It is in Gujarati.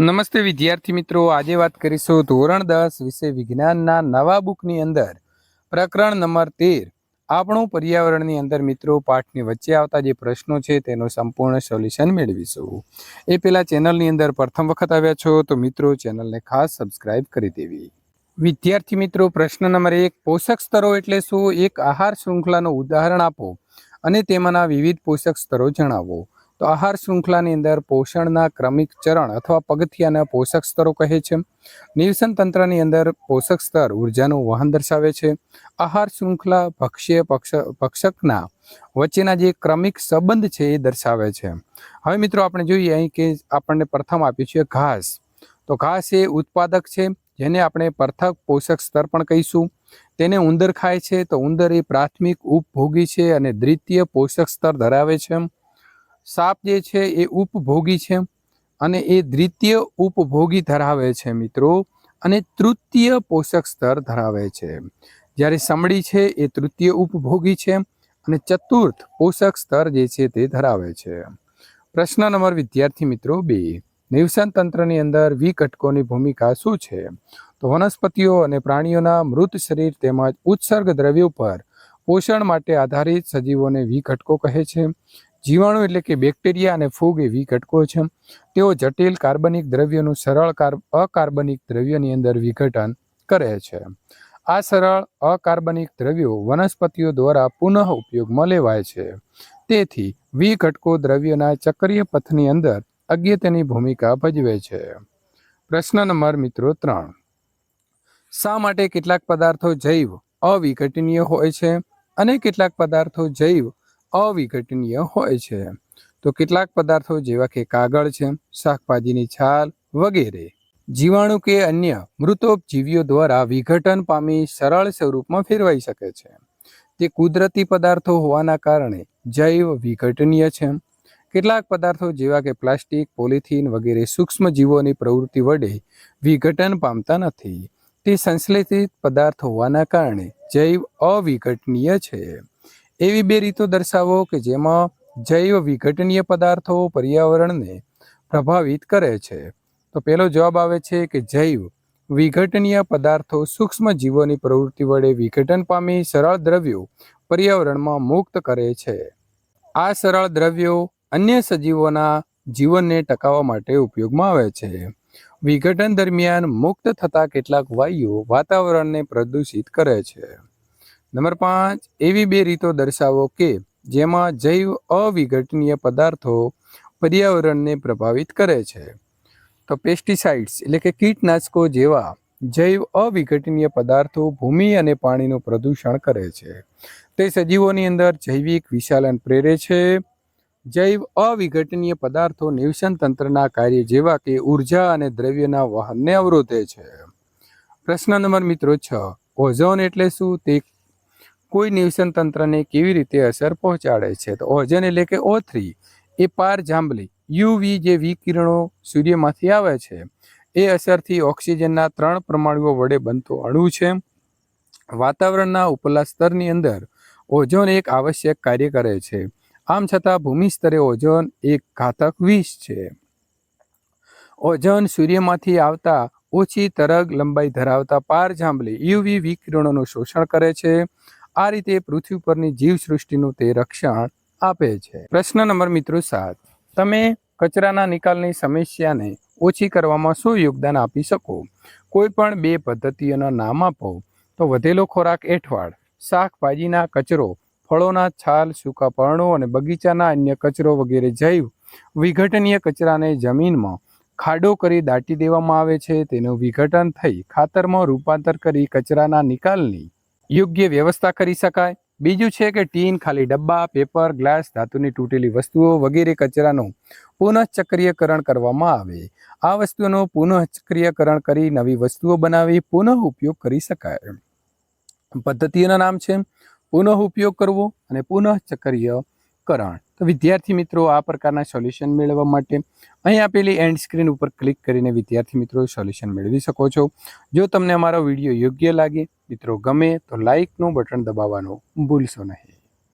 નમસ્તે વિદ્યાર્થી મિત્રો. આજે વાત કરીશું ધોરણ દસ વિષય વિજ્ઞાનના નવા બુકની અંદર. પ્રકરણ નંબર તેર. આપણું પર્યાવરણની અંદર મિત્રો પાઠની વચ્ચે આવતા જે પ્રશ્નો છે તેનું સંપૂર્ણ સોલ્યુશન મેળવીશું. એ પેલા ચેનલની અંદર પ્રથમ વખત આવ્યા છો તો મિત્રો ચેનલને ખાસ સબસ્ક્રાઇબ કરી દેવી. વિદ્યાર્થી મિત્રો, પ્રશ્ન નંબર એક. પોષક સ્તરો એટલે શું? એક આહાર શૃંખલાનું ઉદાહરણ આપો અને તેમાંના વિવિધ પોષક સ્તરો જણાવો. તો આહાર શૃંખલાની અંદર પોષણના ક્રમિક ચરણ અથવા પગથિયાના પોષક સ્તરો કહે છે. નિવસન તંત્રની અંદર પોષક સ્તર ઉર્જાનું વહન દર્શાવે છે. આહાર શૃંખલા ભક્ષ્ય ભક્ષકના વચ્ચેના જે ક્રમિક સંબંધ છે એ દર્શાવે છે. હવે મિત્રો આપણે જોઈએ અહીં કે આપણને પ્રથમ આપ્યું છે ઘાસ. તો ઘાસ એ ઉત્પાદક છે, જેને આપણે પ્રથક પોષક સ્તર પણ કહીશું. તેને ઉંદર ખાય છે, તો ઉંદર એ પ્રાથમિક ઉપભોગી છે અને દ્વિતીય પોષક સ્તર ધરાવે છે. સાપ જે છે એ ઉપભોગી છે અને એ દ્વિતીય ઉપભોગી ધરાવે છે મિત્રો અને તૃતીય પોષક સ્તર ધરાવે છે. જ્યારે સમડી છે એ તૃતીય ઉપભોગી છે અને ચતુર્થ પોષક સ્તર જે છે તે ધરાવે છે. પ્રશ્ન નંબર વિદ્યાર્થી મિત્રો બે. નિવસન તંત્રની અંદર વિઘટકોની ભૂમિકા શું છે? તો વનસ્પતિઓ અને પ્રાણીઓના મૃત શરીર તેમજ ઉત્સર્ગ દ્રવ્યો પર પોષણ માટે આધારિત સજીવોને વિઘટકો કહે છે. જીવાણુ એટલે કે બેક્ટેરિયા અને ફૂગ એવી ઘટકો છે. તેઓ જટિલ કાર્બનિક દ્રવ્યોનું સરળ કાર, અકાર્બનિક દ્રવ્યોની અંદર વિઘટન કરે છે. આ સરળ, અકાર્બનિક દ્રવ્યો વનસ્પતિઓ દ્વારા પુનઃ ઉપયોગમાં લેવાય છે. તેથી, વિઘટકો દ્રવ્યોના ચક્રીય પથની અંદર અગત્યની ભૂમિકા ભજવે છે. પ્રશ્ન નંબર મિત્રો ત્રણ. શા માટે કેટલાક પદાર્થો જૈવ અવિઘટનીય હોય છે અને કેટલાક પદાર્થો જૈવ અવિઘટનીય હોય છે. તો કેટલાક પદાર્થો જેવા કે કાગળ છે, શાકભાજીની છાલ વગેરે, જીવાણુ કે અન્ય મૃતોપજીવીઓ દ્વારા વિઘટન પામી સરળ સ્વરૂપમાં ફેરવાઈ શકે છે. તે કુદરતી પદાર્થો હોવાના કારણે જૈવ વિઘટનીય છે. કેટલાક પદાર્થો જેવા કે પ્લાસ્ટિક, પોલિથીન વગેરે સૂક્ષ્મ જીવોની પ્રવૃત્તિ વડે વિઘટન પામતા નથી. તે સંશ્લેષિત પદાર્થ હોવાના કારણે જૈવ અવિઘટનીય છે. એવી બે રીતો દર્શાવો કે જેમાં જૈવ વિઘટનીય પદાર્થો પર્યાવરણને પ્રભાવિત કરે છે. તો પહેલો જવાબ આવે છે કે જૈવ વિઘટનીય પદાર્થો સૂક્ષ્મ જીવોની પ્રવૃત્તિ વડે વિઘટન પામી સરળ દ્રવ્યો પર્યાવરણમાં મુક્ત કરે છે. આ સરળ દ્રવ્યો અન્ય સજીવોના જીવનને ટકાવવા માટે ઉપયોગમાં આવે છે. વિઘટન દરમિયાન મુક્ત થતા કેટલાક વાયુઓ વાતાવરણને પ્રદૂષિત કરે છે. નંબર પાંચ, એવી બે રીતો દર્શાવો કે જેમાં જૈવ અવિઘટનીય પદાર્થો પર્યાવરણને પ્રભાવિત કરે છે. તો પેસ્ટિસાઇડ્સ એટલે કે કીટનાશકો જેવા જૈવ અવિઘટનીય પદાર્થો ભૂમિ અને પાણીનું પ્રદૂષણ કરે છે. તે સજીવોની અંદર જૈવિક વિશાલન પ્રેરે છે. જૈવ અવિઘટનીય પદાર્થો નિવસન તંત્રના કાર્ય જેવા કે ઊર્જા અને દ્રવ્યના વહનને અવરોધે છે. પ્રશ્ન નંબર મિત્રો છ, ઓઝોન એટલે શું? તે કોઈ નિવસન તંત્રને કેવી રીતે અસર પહોંચાડે છે? તો ઓઝોન એટલે કે ઓ થ્રી, એ પાર જાંબલી યુવી જે વિકિરણો સૂર્યમાંથી આવે છે, એ અસરથી ઓક્સિજનના ત્રણ પરમાણુઓ વડે બનતો અણુ છે. વાતાવરણના ઉપલા સ્તરની અંદર ઓઝોન એક આવશ્યક કાર્ય કરે છે. આમ છતાં ભૂમિ સ્તરે ઓઝોન એક ઘાતક વિષ છે. ઓઝોન સૂર્યમાંથી આવતા ઓછી તરંગ લંબાઈ ધરાવતા પાર જાંબલી યુવી વિકિરણોનું શોષણ કરે છે. આ રીતે પૃથ્વી પરની જીવસૃષ્ટિનું તે રક્ષણ આપે છે. પ્રશ્ન નંબર મિત્રો સાત. તમે કચરાના નિકાલની સમસ્યાને ઓછી કરવામાં શું યોગદાન આપી શકો? કોઈ પણ બે પદ્ધતિઓના નામ આપો. તો વધેલો ખોરાક એઠવાડ. શાકભાજીના કચરો, ફળોના છાલ, સૂકા પર્ણો અને બગીચાના અન્ય કચરો વગેરે જૈવ વિઘટનીય કચરાને જમીનમાં ખાડો કરી દાટી દેવામાં આવે છે. તેનું વિઘટન થઈ ખાતરમાં રૂપાંતર કરી કચરાના નિકાલની યોગ્ય વ્યવસ્થા કરી શકાય. બીજું છે કે ટીન, ખાલી ડબ્બા, પેપર, ગ્લાસ, ધાતુની તૂટેલી વસ્તુઓ વગેરે કચરાનું પુનઃચક્રીયકરણ કરવામાં આવે. આ વસ્તુઓનું પુનઃચક્રીયકરણ કરી નવી વસ્તુઓ બનાવી પુનઃ ઉપયોગ કરી શકાય. પદ્ધતિઓના નામ છે પુનઃ ઉપયોગ કરવો અને પુનઃ ચક્રીયકરણ તો વિદ્યાર્થી મિત્રો, આ પ્રકારના સોલ્યુશન મેળવવા માટે અહીં આપેલી એન્ડ સ્ક્રીન ઉપર ક્લિક કરીને વિદ્યાર્થી મિત્રો સોલ્યુશન મેળવી શકો છો. જો તમને અમારો વીડિયો યોગ્ય લાગે, મિત્રો ગમે તો લાઇકનું બટન દબાવવાનું ભૂલશો નહીં.